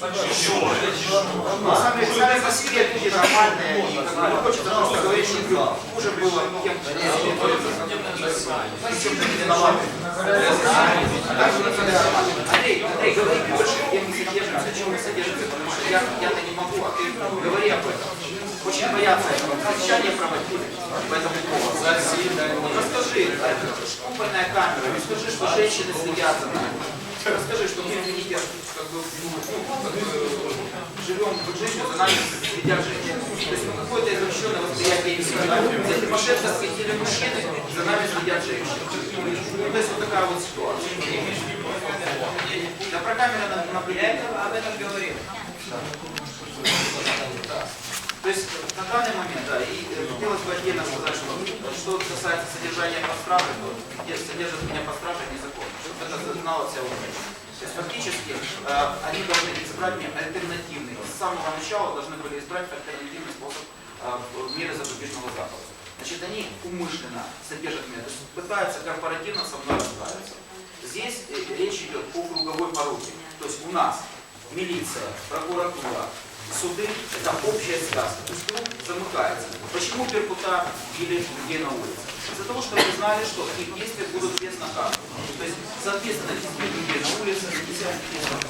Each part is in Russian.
Ну, сами, сами по себе люди нормальные, и как бы хочется просто говорить, что хуже было не Причем не виноваты. А. Андрей, Андрей, говори больше, где мы содержимся, чем мы содержимся, потому что я-то не могу, а ты говори об этом. Очень боятся этого. Совещание проводили по этому поводу. Расскажи, купольная камера, расскажи, что женщины следят за нами. Расскажи, что мы, извините, как бы, ну, как бы, живем жизнью, за нами следят женщины. То есть ну, какое-то извращенное восприятие да? За Тимошенко светили мужчины, за нами следят женщины. Ну, то есть вот такая вот ситуация. Да про камеры на- наблюдения. об этом говорил. То есть на данный момент, да, и э, хотелось бы отдельно сказать, что что касается содержания под стражей, то где содержат меня под стражей знала вся Украина. То есть фактически э, они должны избрать мне альтернативный, с самого начала должны были избрать альтернативный способ э, меры запобежного захода. Значит, они умышленно содержат меня, пытаются корпоративно со мной расправиться. Здесь э, речь идет о круговой поруке. То есть у нас милиция, прокуратура, суды – это общая сказка. То есть круг замыкается. Почему Беркута били людей на улице? Из-за того, что они знали, что их действия будут безнаказаны. То есть, соответственно, избить людей на улице,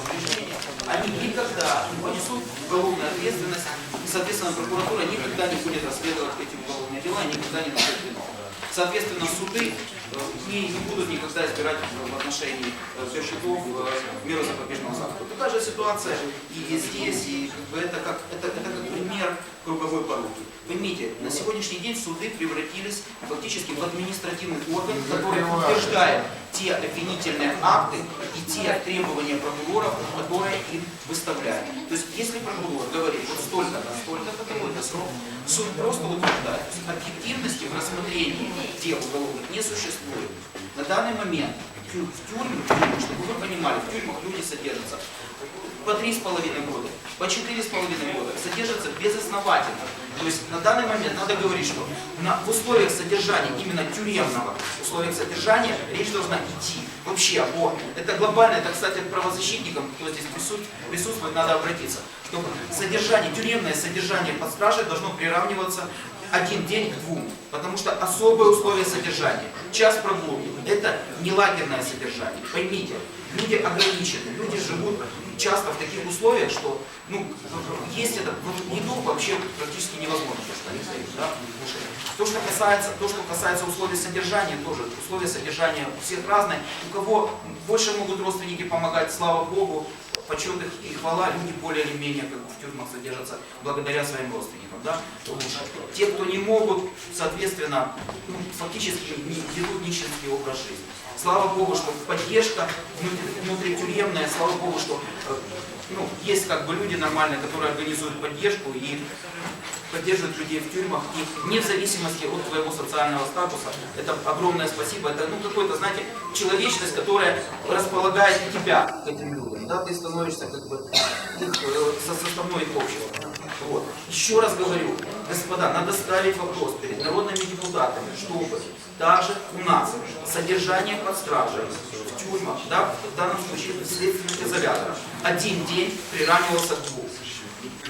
повреждение, они никогда не понесут уголовную ответственность. Соответственно, прокуратура никогда не будет расследовать эти уголовные дела, никогда не найдет виновных. Соответственно, суды э, не, не будут никогда избирать в отношении э, Бершиков э, меру запобежного захода. Такая же ситуация и здесь, и как бы это, как, это, это как пример круговой поруки. Поймите, на сегодняшний день суды превратились фактически в административный орган, который утверждает те обвинительные акты и те требования прокуроров, которые им выставляют. То есть, если прокурор говорит, вот столько-то, столько-то, такой-то срок, суд просто утверждает. То есть, объективности в рассмотрении дел уголовных не существует. На данный момент в тю- в тюрьмах, чтобы вы понимали, в тюрьмах люди содержатся по три с половиной года, по четыре с половиной года, содержатся безосновательно. То есть на данный момент надо говорить, что на, в условиях содержания, именно тюремного условиях содержания, речь должна идти вообще о... Это глобально, это, кстати, к правозащитникам, кто здесь присут- присутствует, надо обратиться, что содержание, тюремное содержание под стражей должно приравниваться один день к двум, потому что особые условия содержания, час прогулки, это не лагерное содержание, поймите, люди ограничены, люди живут часто в таких условиях, что ну, есть это, вот еду вообще практически невозможно, дают, да. То, что касается, то, что касается условий содержания, тоже условия содержания у всех разные. У кого больше могут родственники помогать, слава Богу, почет их и хвала, люди более или менее как в тюрьмах содержатся благодаря своим родственникам. Да? Те, кто не могут, соответственно, ну, фактически не- ведут нищенский образ жизни. Слава Богу, что поддержка внутри- внутритюремная, слава Богу, что э, ну, есть как бы люди нормальные, которые организуют поддержку и поддерживают людей в тюрьмах, и не зависимости от твоего социального статуса. Это огромное спасибо. Это ну, какой-то, знаете, человечность, которая располагает тебя к этим людям. Да? Ты становишься как бы э, со- составной их. Вот. Еще раз говорю, господа, надо ставить вопрос перед народными депутатами, чтобы также у нас содержание под стражей в тюрьмах, да, в данном случае в следственных изоляторах, один день приравнивался к двум.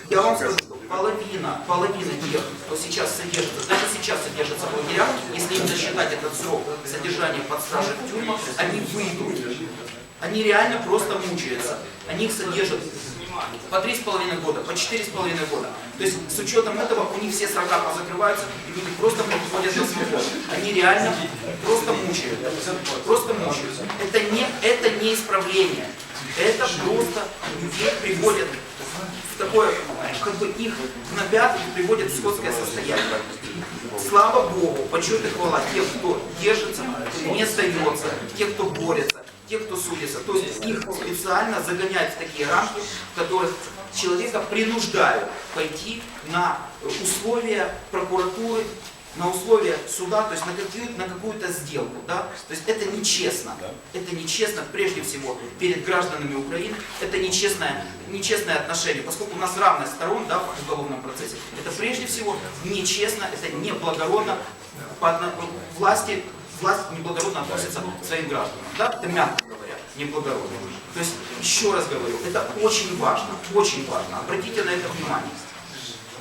Я вам скажу, половина, половина тех, кто сейчас содержится, даже сейчас содержится в лагерях, если им засчитать этот срок содержания под стражей в тюрьмах, они выйдут. Они реально просто мучаются. Они их содержат по три с половиной года, по четыре с половиной года. То есть с учетом этого у них все срока позакрываются, и люди просто приходят на свободу. Они реально просто мучают. Просто мучают. Это не, это не исправление. Это просто людей приводят в такое, как бы их гнобят и приводят в скотское состояние. Слава Богу, почет и хвала тех, кто держится, не сдается, тех, кто борется, тех, кто судится. То есть их специально загоняют в такие рамки, в которых человека принуждают пойти на условия прокуратуры, на условия суда, то есть на, какую- на какую-то сделку. Да? То есть это нечестно. Это нечестно прежде всего перед гражданами Украины. Это нечестное, нечестное отношение, поскольку у нас равность сторон да, в уголовном процессе. Это прежде всего нечестно, это неблагородно. По власти, власть неблагородно относится к своим гражданам. Да? Это мягко говоря. неблагородным. То есть, еще раз говорю, это очень важно, очень важно. Обратите на это внимание.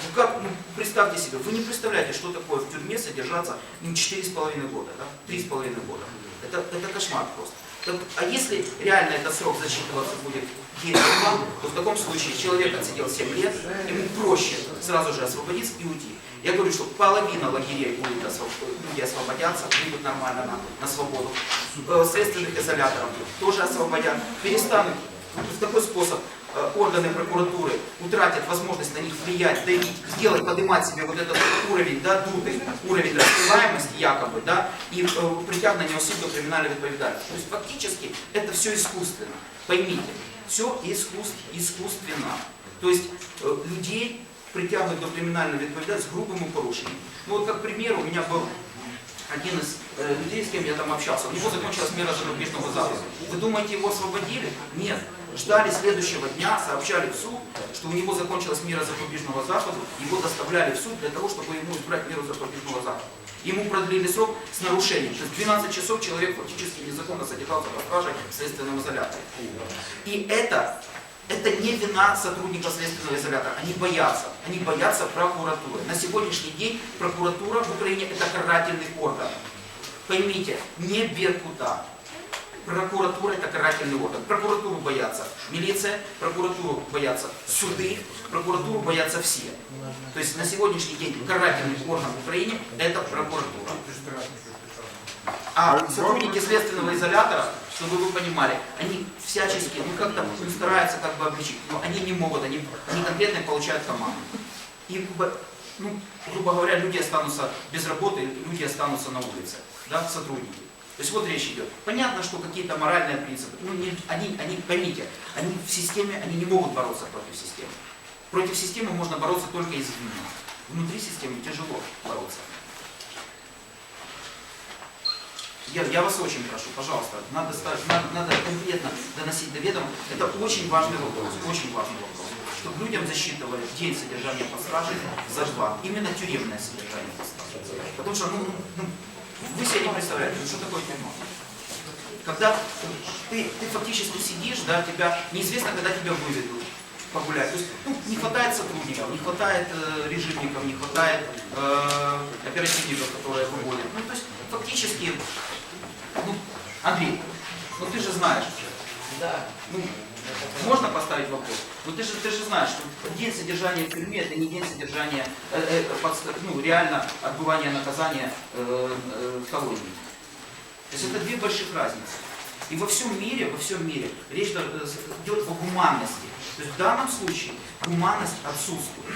Ну как, ну, представьте себе, вы не представляете, что такое в тюрьме содержаться ну, 4,5 года, да? 3,5 года. Это, это кошмар просто. Так, а если реально этот срок засчитываться будет 10 лет, то в таком случае человек отсидел 7 лет, ему проще сразу же освободиться и уйти. Я говорю, что половина лагерей будет освоб- люди освободятся, выйдут нормально на, на свободу. Э, Следственных изоляторов тоже освободят, перестанут в такой способ органы прокуратуры утратят возможность на них влиять, давить, сделать, поднимать себе вот этот уровень, да, дутый, уровень раскрываемости якобы, да, и э, притягнуть на него суд до криминальной ответственности. То есть фактически это все искусственно. Поймите, все искусств, искусственно. То есть э, людей притягнуть до криминальной ответственности с грубым порушением. Ну вот как пример, у меня был один из э, людей, с кем я там общался, у него закончилась мера запобежного захода. Вы думаете, его освободили? Нет. Ждали следующего дня, сообщали в суд, что у него закончилась мера запобежного захода, его доставляли в суд для того, чтобы ему избрать меру запобежного захода. Ему продлили срок с нарушением. То есть 12 часов человек фактически незаконно содержался под стражей в следственном изоляторе. И это, это не вина сотрудников следственного изолятора. Они боятся. Они боятся прокуратуры. На сегодняшний день прокуратура в Украине это карательный орган. Поймите, не Беркута. Прокуратура это карательный орган. Прокуратуру боятся милиция, прокуратуру боятся суды, прокуратуру боятся все. То есть на сегодняшний день карательный орган в Украине это прокуратура. А сотрудники следственного изолятора, чтобы вы понимали, они всячески, ну как-то стараются как бы обличить, но они не могут, они, они конкретно получают команду. И, ну, грубо говоря, люди останутся без работы, люди останутся на улице, да, сотрудники. То есть вот речь идет. Понятно, что какие-то моральные принципы, ну, не, они, они, поймите, они в системе, они не могут бороться против системы. Против системы можно бороться только извне. Внутри системы тяжело бороться. Я, я вас очень прошу, пожалуйста, надо, надо, надо конкретно доносить до ведома. Это очень важный вопрос, очень важный вопрос. Чтобы людям засчитывали день содержания под стражей за два. Именно тюремное содержание под стражей. Потому что, ну, ну, вы себе не представляете, ну, что такое тюрьма. Когда ты, ты фактически сидишь, да, тебя неизвестно, когда тебя выведут погулять. То есть, ну, не хватает сотрудников, не хватает э, режимников, не хватает э, оперативников, которые выводят. Ну, то есть, фактически, ну, Андрей, ну ты же знаешь, Да. ну, можно поставить вопрос? Ну ты же, ты же знаешь, что день содержания в тюрьме это не день содержания, э, э, подста- ну, реально отбывания наказания э, э, в колонии. То есть это две больших разницы. И во всем мире, во всем мире речь идет идет о гуманности. То есть в данном случае гуманность отсутствует.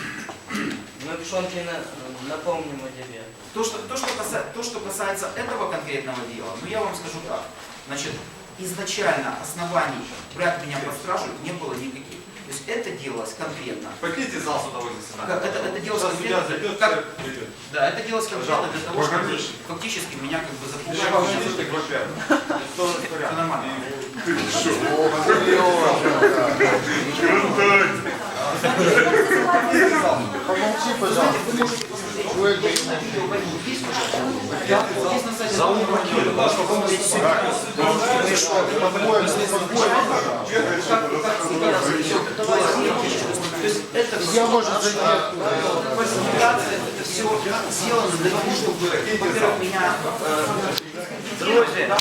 Мы пшонки на, напомним о тебе. То что, то, что каса- то, что касается этого конкретного дела, ну я вам скажу так. Значит, изначально оснований брать меня под стражу не было никаких. То есть это делалось конкретно. Покиньте зал судового заседания. Как- это, это делалось конкретно, зайдет, как- все да, это делалось конкретно для того, чтобы фактически меня как бы запугать. Погодите, запугать. во-первых. Что у нас Всё порядок? нормально. Помолчи, пожалуйста. И что, ты по-твоему, по-твоему? То есть это Я, может, зайти фальсификация, это все сделано для того, чтобы, во-первых, меня... э, Друзья,